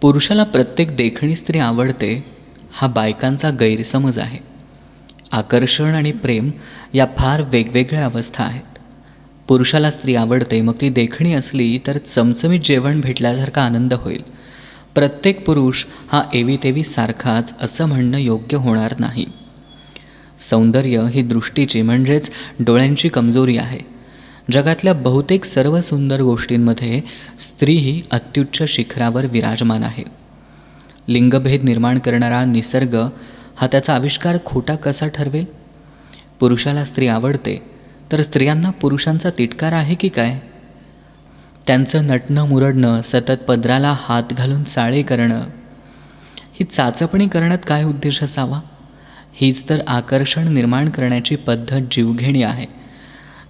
पुरुषाला प्रत्येक देखणी स्त्री आवडते हा बायकांचा गैरसमज आहे. आकर्षण आणि प्रेम या फार वेगवेगळ्या अवस्था आहेत. पुरुषाला स्त्री आवडते मग ती देखणी असली तर चमचमीत जेवण भेटल्यासारखा आनंद होईल. प्रत्येक पुरुष हा एवी तेवी सारखाच असं म्हणणं योग्य होणार नाही. सौंदर्य ही दृष्टीची म्हणजेच डोळ्यांची कमजोरी आहे. जगातल्या बहुतेक सर्व सुंदर गोष्टींमध्ये स्त्री ही अत्युच्च शिखरावर विराजमान आहे. लिंगभेद निर्माण करणारा निसर्ग हा त्याचा आविष्कार खोटा कसा ठरवेल? पुरुषाला स्त्री आवडते तर स्त्रियांना पुरुषांचा तिटकार आहे की काय? त्यांचं नटणं मुरडणं सतत पदराला हात घालून चाळे करणं ही चाचपणी करण्यात काय उद्देश असावा? हीच तर आकर्षण निर्माण करण्याची पद्धत जीवघेणी आहे.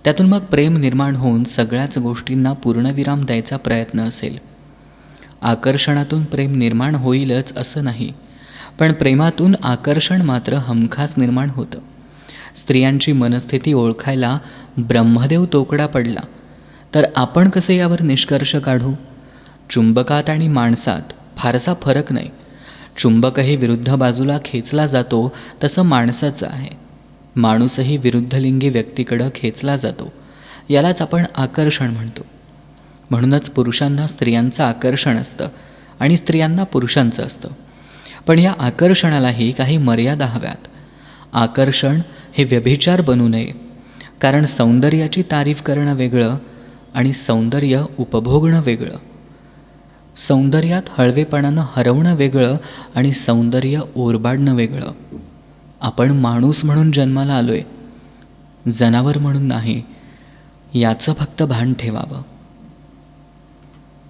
त्यातून मग प्रेम निर्माण होऊन सगळ्याच गोष्टींना पूर्णविराम द्यायचा प्रयत्न असेल. आकर्षणातून प्रेम निर्माण होईलच असं नाही पण प्रेमातून आकर्षण मात्र हमखास निर्माण होतं. स्त्रियांची मनस्थिती ओळखायला ब्रह्मदेव तोकडा पडला. तर आपण कसे यावर निष्कर्ष काढू? चुंबकात आणि माणसात फारसा फरक नाही. चुंबकही विरुद्ध बाजूला खेचला जातो तसं माणसाचं आहे. माणूसही विरुद्धलिंगी व्यक्तीकडं खेचला जातो. यालाच आपण आकर्षण म्हणतो. म्हणूनच पुरुषांना स्त्रियांचं आकर्षण असतं आणि स्त्रियांना पुरुषांचं असतं. पण या आकर्षणालाही काही मर्यादा हव्यात. आकर्षण हे व्यभिचार बनू नये. कारण सौंदर्याची तारीफ करणं वेगळं आणि सौंदर्य उपभोगणं वेगळं. सौंदर्यात हळवेपणानं हरवणं वेगळं आणि सौंदर्य ओरबाडणं वेगळं. आपण माणूस म्हणून जन्माला आलो आहे जनावर म्हणून नाही याचं फक्त भान ठेवावं.